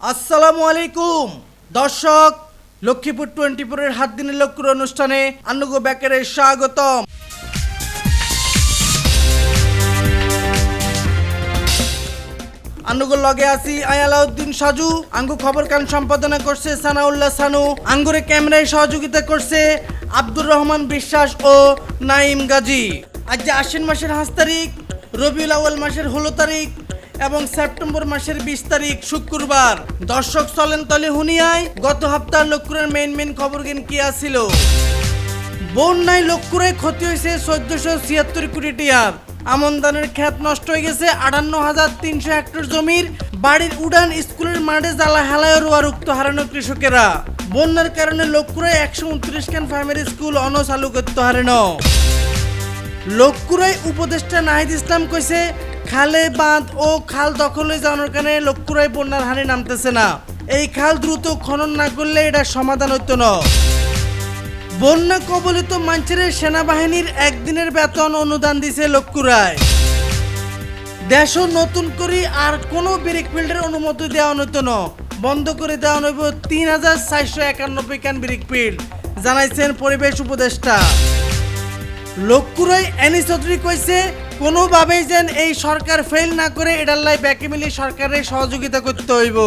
আসসালামু আলাইকুম। দর্শক, লক্ষ্মীপুর টোয়েন্টি ফোরের হাত দিনের লক্ষ্মীর অনুষ্ঠানে আন্নুগো ব্যাকের স্বাগতম। আঙ্গুর লগে আছি আয়ালাউদ্দিন সাজু। আঙ্গু খবর কান সম্পাদনা করছে সানাউল্লাহ সানু। আঙ্গুরে ক্যামেরায় সহযোগিতা করছে আব্দুর রহমান বিশ্বাস ও নাইম গাজী। আজ যে আশ্বিন মাসের হাঁস তারিখ, রবিউল আউয়াল মাসের ষোলো তারিখ এবং সেপ্টেম্বর মাসের বিশ তারিখ, শুক্রবার। দর্শক চলেন তলে হুনিয়ায়। গত সপ্তাহ লক্ষ্মণের মেইন মেইন খবর গেন কি আসিল বন্যায় লক্ষ্যরে ক্ষতি হয়েছে চোদ্দশো ছিয়াত্তর কোটি টিয়ার আমনদানের খ্যাত নষ্ট হয়ে গেছে আটান্ন হাজার তিনশো হেক্টর জমির। বাড়ির উড়ান স্কুলের মাঠে জ্বালা হেলায় রোয়ার উক্ত হারানো কৃষকেরা। বন্যার কারণে লক্ষ্যরে একশো উনত্রিশ খান প্রাইমারি স্কুল অনচালু করতে হারানো উপদেষ্টা নাহিদ ইসলাম কইছে খালে বাঁধ ও খাল দখলে যাওয়ার কারণে লক্ষ্যরাই বন্যার হানি নামতেছে না। এই খাল দ্রুত খনন না করলে এটা সমাধান হইতো না। বন্যা কবলিত মাঞ্চেরের সেনাবাহিনীর একদিনের বেতন অনুদান দিছে লক্ষ্যরায়। দেশ নতুন করে আর কোনো ব্রেক ফিল্ডের অনুমতি দেওয়া হতো না। বন্ধ করে দেওয়া হইব তিন হাজার চারশো একানব্বই কান ব্রেক ফিল্ড, জানাইছেন পরিবেশ উপদেষ্টা। লক্ষ্যরাই এনি চৌধুরী কইছে কোনোভাবেই যেন এই সরকার ফেল না করে, এটার লাই ব্যাকে মিলি সরকারের সহযোগিতা করতে হইব।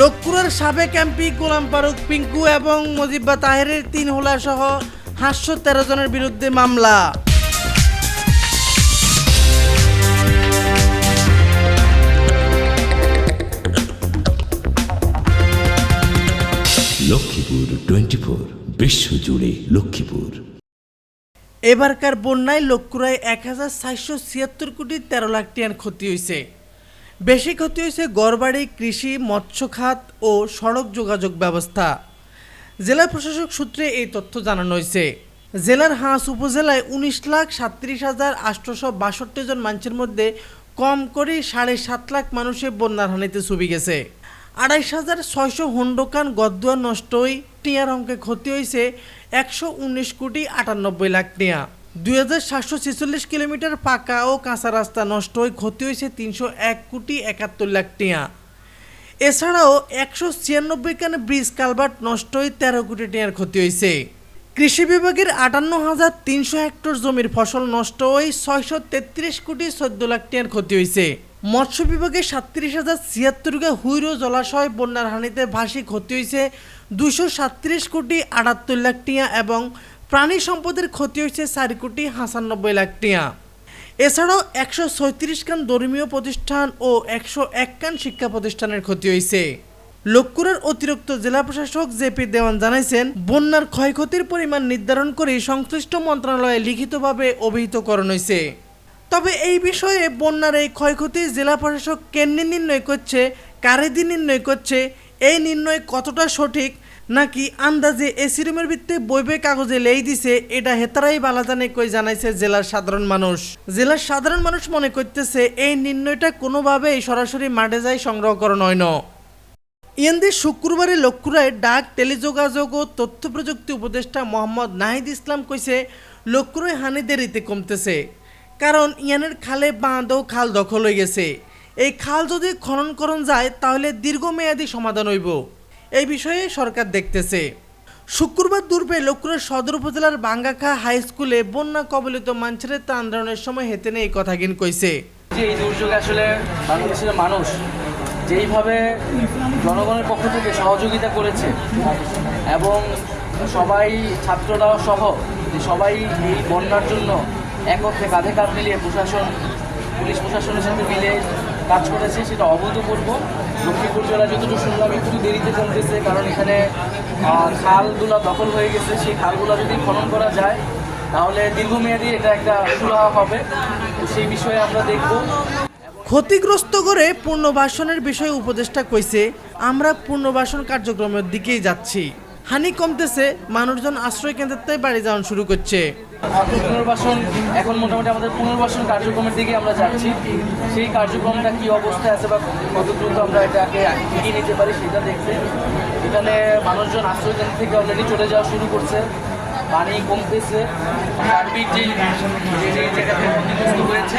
লক্ষ্মুরের সাবেক এমপি গোলাম ফারুক, পিঙ্কু এবং মজিব্বা তাহেরের তিন হোলা সহ সাতশো তেরো জনের বিরুদ্ধে মামলা। লক্ষ্মীপুর টোয়েন্টি ফোর, বিশ্বজুড়ে লক্ষ্মীপুর। এবারকার বন্যায় লক্ষ্যরায় এক হাজার চারশো ছিয়াত্তর কোটি তেরো লাখ টিয়ান ক্ষতি হয়েছে বেশি ক্ষতি হয়েছে গড়বাড়ি, কৃষি, মৎস্য খাত ও সড়ক যোগাযোগ ব্যবস্থা। জেলা প্রশাসক সূত্রে এই তথ্য জানানো হয়েছে জেলার হাঁস উপজেলায় উনিশ লাখ সাতত্রিশ হাজার আটশোশো বাষট্টি জন মানুষের মধ্যে কম করে সাড়ে সাত লাখ মানুষের বন্যার হানিতে ছবি গেছে। আড়াইশ হাজার ছয়শো হন্ডকান গদ্দুয়া নষ্ট হই টিয়ার অঙ্কে ক্ষতি হয়েছে একশো উনিশ কোটি আটানব্বই লাখ টিয়া। দুই হাজার সাতশো ছেচল্লিশ কিলোমিটার পাকা ও কাঁচা রাস্তা নষ্ট হয়ে ক্ষতি হয়েছে তিনশো এক কোটি একাত্তর লাখ টিয়া। এছাড়াও একশো ছিয়ানব্বই কান ব্রিজ কালভার্ট নষ্ট হয়ে তেরো কোটি টিয়ার ক্ষতি হয়েছে কৃষি বিভাগের আটান্ন হাজার তিনশো হেক্টর জমির ফসল নষ্ট হয়ে ছয়শো তেত্রিশ কোটি চোদ্দ লাখ টিয়ার ক্ষতি হয়েছে মৎস্য বিভাগে সাতত্রিশ হাজার ছিয়াত্তর হুইরো জলাশয় বন্যার হানিতে ভাসি ক্ষতি হয়েছে দুশো সাতত্রিশ কোটি আটাত্তর লাখ টিয়া এবং প্রাণী সম্পদের ক্ষতি হয়েছে চার কোটি হাসানব্বই লাখ টিয়া। এছাড়াও একশো ছয়ত্রিশ খান ধর্মীয় প্রতিষ্ঠান ও একশো এক খান শিক্ষা প্রতিষ্ঠানের ক্ষতি হয়েছে। লক্ষ্মুরের অতিরিক্ত জেলা প্রশাসক জেপি দেওয়ান জানাইছেন, বন্যার ক্ষয়ক্ষতির পরিমাণ নির্ধারণ করে সংশ্লিষ্ট মন্ত্রণালয়ে লিখিতভাবে অভিহিত অভিহিতকরণ হয়েছে। তবে এই বিষয়ে বন্যার এই ক্ষয়ক্ষতি জেলা প্রশাসক কেন্দ্রে নির্ণয় করছে, কারে দিয়ে নির্ণয় করছে এই নির্ণয় কতটা সঠিক, নাকি আন্দাজে এসি রুমের ভিত্তিতে বইবে কাগজে লেই দিছে, এটা হেতারাই বালাজানে কই জানাইছে জেলার সাধারণ মানুষ। জেলার সাধারণ মানুষ মনে করতেছে এই নির্ণয়টা কোনোভাবেই সরাসরি মাঠে যায় সংগ্রহ করা নয় ন। ইয়েন্দি শুক্রবারে লক্ষ্যরায় ডাক, টেলিযোগাযোগ ও তথ্য প্রযুক্তি উপদেষ্টা মোহাম্মদ নাহিদ ইসলাম কইছে লক্ষ্যরায় হানি দেরিতে কমতেছে। কারণ ইয়ানের খালে বাঁধ ও খাল দখল হয়ে গেছে। এই খাল যদি খননকরণ যায়, তাহলে দীর্ঘমেয়াদী সমাধান হইব। এই বিষয়ে সরকার দেখতেছে। শুক্রবার দুর্বে লক্ষ্মণের সদর উপজেলার বাঙ্গাখা হাই স্কুলে বন্যা কবলিত মাঞ্চের ত্রাণ ধারণের সময় হেতে নেই কথা কিন কইছে। যে এই দুর্যোগে আসলে বাংলাদেশের মানুষ যেইভাবে জনগণের পক্ষ থেকে সহযোগিতা করেছে এবং সবাই ছাত্ররা সহ সবাই এই বন্যার জন্য একত্রে কাঁধে কাঁধ মিলিয়ে প্রশাসন, পুলিশ প্রশাসনের সাথে মিলে কাজ করেছে, সেটা অভূতপূর্ব। লক্ষ্মীপুর জেলা যতটুকু শুনলাম একটু দেরিতে কমতেছে কারণ এখানে খালগুলো দখল হয়ে গেছে। সেই খালগুলো যদি খনন করা যায়, তাহলে দীর্ঘমেয়াদী এটা একটা সুরাহা হবে। সেই বিষয়ে আমরা দেখব। ক্ষতিগ্রস্ত করে পুনর্বাসনের বিষয়ে উপদেষ্টা কইছে, আমরা পুনর্বাসন কার্যক্রমের দিকেই যাচ্ছি। হানি কমতেছে, মানুষজন আশ্রয় কেন্দ্রতে বাড়ি যাওয়া শুরু করছে। পুনর্বাসন, এখন মোটামুটি আমাদের পুনর্বাসন কার্যক্রমের দিকে আমরা যাচ্ছি। সেই কার্যক্রমটা কি অবস্থায় আছে বা কত দ্রুত আমরা এটাকে এগিয়ে নিতে পারি সেটা দেখতে। এখানে মানুষজন আশ্রয় কেন্দ্র থেকে অলরেডি চলে যাওয়া শুরু করছে। পানি কমতেছে। সার্বিক যে জায়গাতে ক্ষতিগ্রস্ত হয়েছে,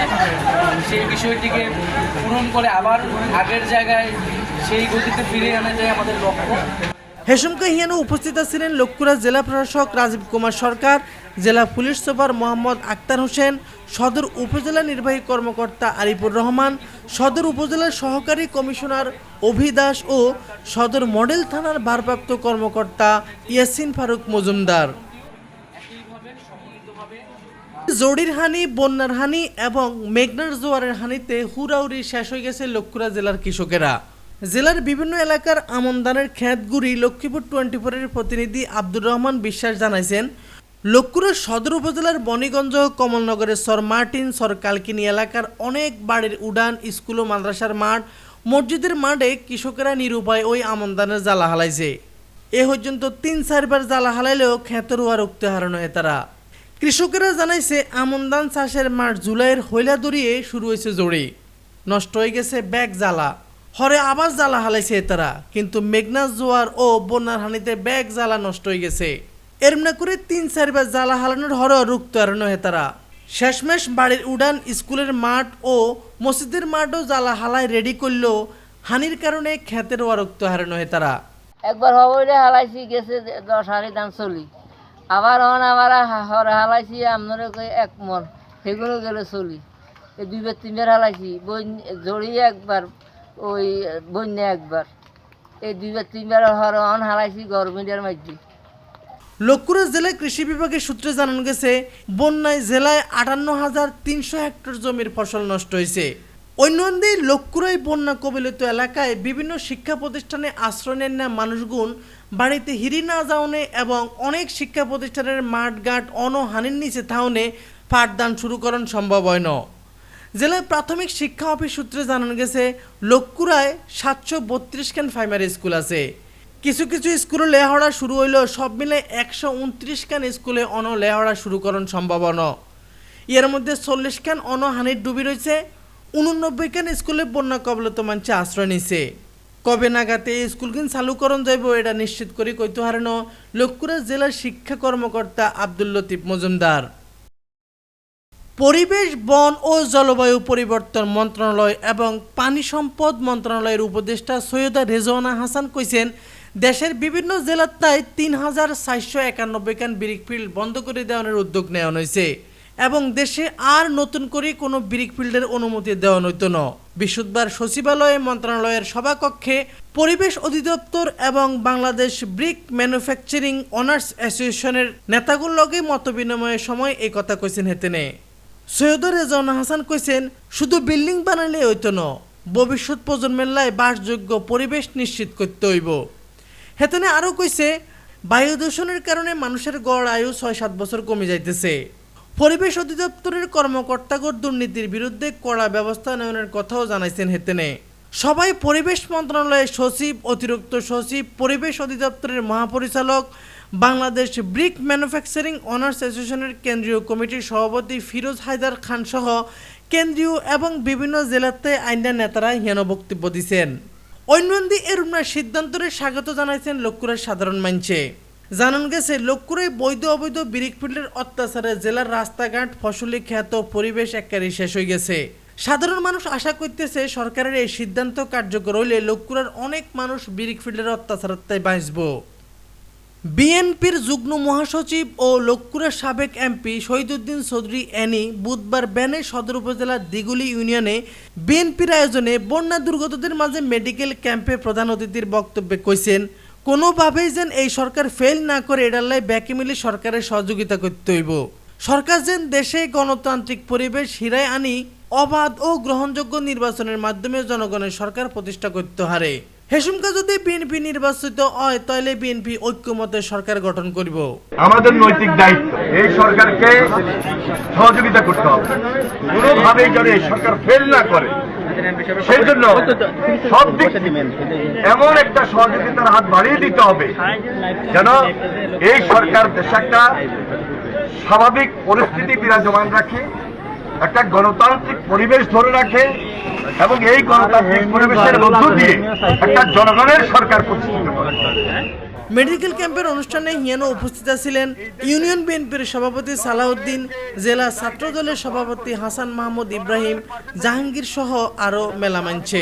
সেই বিষয়টিকে পূরণ করে আবার আগের জায়গায় সেই গতিতে ফিরে আনা যায় আমাদের লক্ষ্য। হেসমকা হিয়ানো উপস্থিত ছিলেন লক্ষ্মীরা জেলা প্রশাসক রাজীব কুমার সরকার, জেলা পুলিশ সুপার মোহাম্মদ আক্তার হোসেন, সদর উপজেলা নির্বাহী কর্মকর্তা আরিফুর রহমান, সদর উপজেলার সহকারী কমিশনার অভিদাস ও সদর মডেল থানার ভারপ্রাপ্ত কর্মকর্তা ইয়াসিন ফারুক মজুমদার। জড়ির হানি, বন্যার হানি এবং মেঘনার জোয়ারের হানিতে হুরাউরি শেষ হয়ে গেছে লক্ষ্মীরা জেলার কৃষকেরা। জেলার বিভিন্ন এলাকার আমনদানের খ্যাতগুড়ি লক্ষ্মীপুর টোয়েন্টি ফোরের প্রতিনিধি আব্দুর রহমান বিশ্বাস জানাইছেন, লক্ষ্মীপুরের সদর উপজেলার বনিগঞ্জ কমলনগরের সর মার্টিন সর কালকিনি এলাকার অনেক বাড়ির উড়ান, স্কুল ও মাদ্রাসার মাঠ, মসজিদের মাঠে কৃষকেরা নিরুপায় ওই আমনদানের জ্বালা হালাইছে। এ পর্যন্ত তিন চারবার জ্বালা হালাইলেও খেতরুয়া রুখতে হারানো হয় তারা। কৃষকেরা জানাইছে আমন ধান চাষের মাঠ জুলাইয়ের হইলা দড়িয়ে শুরু হয়েছে জড়ি। নষ্ট হয়ে গেছে ব্যাগ জ্বালা। হরে আবার জ্বালা হালাইছে তারা, কিন্তু মেঘনা, জোয়ার ও বন্যার হানিতে ব্যাগ জ্বালা নষ্ট হয়ে গেছে। এরম না করে তিন চারবার জ্বালা হালানোর হরে রুক্ত হারানো হয় তারা। শেষমেশ বাড়ির উড়ান, স্কুলের মাঠ ও মসজিদের মাঠও জ্বালা হালায় রেডি করলেও হানির কারণে ক্ষেতের ওয়ারক্ত হারানো হয় তারা। একবার হবইলে হালাইছি, গেছে দশ হাড়ি ধান চলি। আবার হন, আবার হরে হালাইছি আপনার এক মন, সেগুলো গেলে চলি। দুইবার, তিনবার হালাইছি বন্যা জড়িয়ে একবার ওই, বন্যা একবার। এই দুইবার, তিনবার হরে হন হালাইছি গরমিটার মধ্যে লক্ষ্মীপুর জেলায় কৃষি বিভাগের সূত্রে জানানো গেছে, বন্যায় জেলায় আটান্ন হাজার তিনশো হেক্টর জমির ফসল নষ্ট হয়েছে। অন্যদিকে লক্ষ্মীরাই বন্যা কবলিত এলাকায় বিভিন্ন শিক্ষা প্রতিষ্ঠানে আশ্রয় নেন না মানুষগুণ। বাড়িতে হিরি না যাওনে এবং অনেক শিক্ষা প্রতিষ্ঠানের মাঠঘাট অনহানির নিচে থাউনে পাঠদান শুরু করেন সম্ভব হয় না। জেলায় প্রাথমিক শিক্ষা অফিস সূত্রে জানানো গেছে লক্ষ্মীরায় সাতশো বত্রিশ খান প্রাইমারি স্কুল আছে? কিছু কিছু স্কুলে লেহাড়া শুরু হইলেও সব মিলে একশো উনত্রিশ খান স্কুলে অন লেহড়া শুরু করার সম্ভাবনা এর মধ্যে চল্লিশ খান অন হানির ডুবি রয়েছে, উননব্বই খান স্কুলে বন্যা কবলত মানুষে আশ্রয় নিছে কবে নাগাতে এই স্কুলকিন চালুকরণ যাইব এটা নিশ্চিত করে কইতে হারানো লক্ষ্মীরা জেলার শিক্ষা কর্মকর্তা আব্দুল লতিফ মজুমদার। পরিবেশ, বন ও জলবায়ু পরিবর্তন মন্ত্রণালয় এবং পানি সম্পদ মন্ত্রণালয়ের উপদেষ্টা সৈয়দা রেজওয়ানা হাসান কইছেন, দেশের বিভিন্ন জেলার তাই তিন হাজার চারশো একানব্বই খান ব্রিক ফিল্ড বন্ধ করে দেওয়ানোর উদ্যোগ নেওয়া হয়েছে এবং দেশে আর নতুন করে কোনো ব্রিক ফিল্ডের অনুমতি দেওয়া হইত না। বিশুদ্ধবার সচিবালয়ে মন্ত্রণালয়ের সভাকক্ষে পরিবেশ অধিদপ্তর এবং বাংলাদেশ ব্রিক ম্যানুফ্যাকচারিং অনার্স অ্যাসোসিয়েশনের নেতাগুলোর লগে মত বিনিময়ের সময় এই কথা কইছেন হেতেনে। সৈয়দর রেজাউন হাসান কইছেন, শুধু বিল্ডিং বানালে হইতো ন, ভবিষ্যৎ প্রজন্মের লাই বাসযোগ্য পরিবেশ নিশ্চিত করতে হইব। হেতনে আরও কইছে, বায়ু দূষণের কারণে মানুষের গড় আয়ু ছয় সাত বছর কমে যাইতেছে। পরিবেশ অধিদপ্তরের কর্মকর্তাগর দুর্নীতির বিরুদ্ধে কড়া ব্যবস্থা নেওয়ার কথাও জানাইছেন হেতেনে। সবাই পরিবেশ মন্ত্রণালয়ের সচিব, অতিরিক্ত সচিব, পরিবেশ অধিদপ্তরের মহাপরিচালক বাংলাদেশ ব্রিক ম্যানুফ্যাকচারিং অনার্স অ্যাসোসিয়েশনের কেন্দ্রীয় কমিটির সভাপতি ফিরোজ হায়দার খান সহ কেন্দ্রীয় এবং বিভিন্ন জেলাতে আইনটা নেতারা হেন বক্তব্য দিছেন। অন্যন্দি এর সিদ্ধান্তরে স্বাগত জানাইছেন লক্ষ্মীরা সাধারণ মানছে জানান গেছে লক্ষ্মীরাই বৈধ অবৈধ ব্রিক ফিল্ডের অত্যাচারে জেলার রাস্তাঘাট, ফসলি খ্যাত পরিবেশ একেবারে শেষ হয়ে গেছে। সাধারণ মানুষ আশা করতেছে সরকারের এই সিদ্ধান্ত কার্যকর হইলে লক্ষ্মীরার অনেক মানুষ ব্রিক ফিল্ডের অত্যাচারতায় বাঁচব। বিএনপির যুগ্ম মহাসচিব ও লক্ষ্মীরের সাবেক এমপি শহীদুদ্দিন চৌধুরী অ্যানি বুধবার ব্যানে সদর উপজেলার দিগুলি ইউনিয়নে বিএনপির আয়োজনে বন্যা দুর্গতদের মাঝে মেডিকেল ক্যাম্পে প্রধান অতিথির বক্তব্যে কইছেন, কোনোভাবেই যেন এই সরকার ফেল না করে এডাল্লাই ব্যাকে মিলে সরকারের সহযোগিতা করতে হইব। সরকার যেন দেশে গণতান্ত্রিক পরিবেশ হিরায় আনি, অবাধ ও গ্রহণযোগ্য নির্বাচনের মাধ্যমে জনগণের সরকার প্রতিষ্ঠা করতে হারে। হেসুমকা যদি বিএনপি নির্বাচিত হয়, তাহলে বিএনপি ঐক্যমতের সরকার গঠন করব। আমাদের নৈতিক দায়িত্ব, এই সরকারকে সহযোগিতা করতে হবে। কোনোভাবেই যেন এই সরকার ফেল না করে, সেই জন্য সব দিক এমন একটা সহযোগিতার হাত বাড়িয়ে দিতে হবে, যেন এই সরকার দেশে একটা স্বাভাবিক পরিস্থিতি বিরাজমান রাখে। একটা গণতান্ত্রিক পরিবেশ ধরে রাখে এবং এই গণতান্ত্রিক পরিবেশের মধ্য দিয়ে একটা জনগণের সরকার প্রতিষ্ঠিত করে। মেডিকেল ক্যাম্পের অনুষ্ঠানে হিয়ানো উপস্থিত ছিলেন ইউনিয়ন বিএনপির সভাপতি সালাউদ্দিন, জেলা ছাত্র দলের সভাপতি হাসান মাহমুদ ইব্রাহিম, জাহাঙ্গীর সহ আরও মেলা মানছে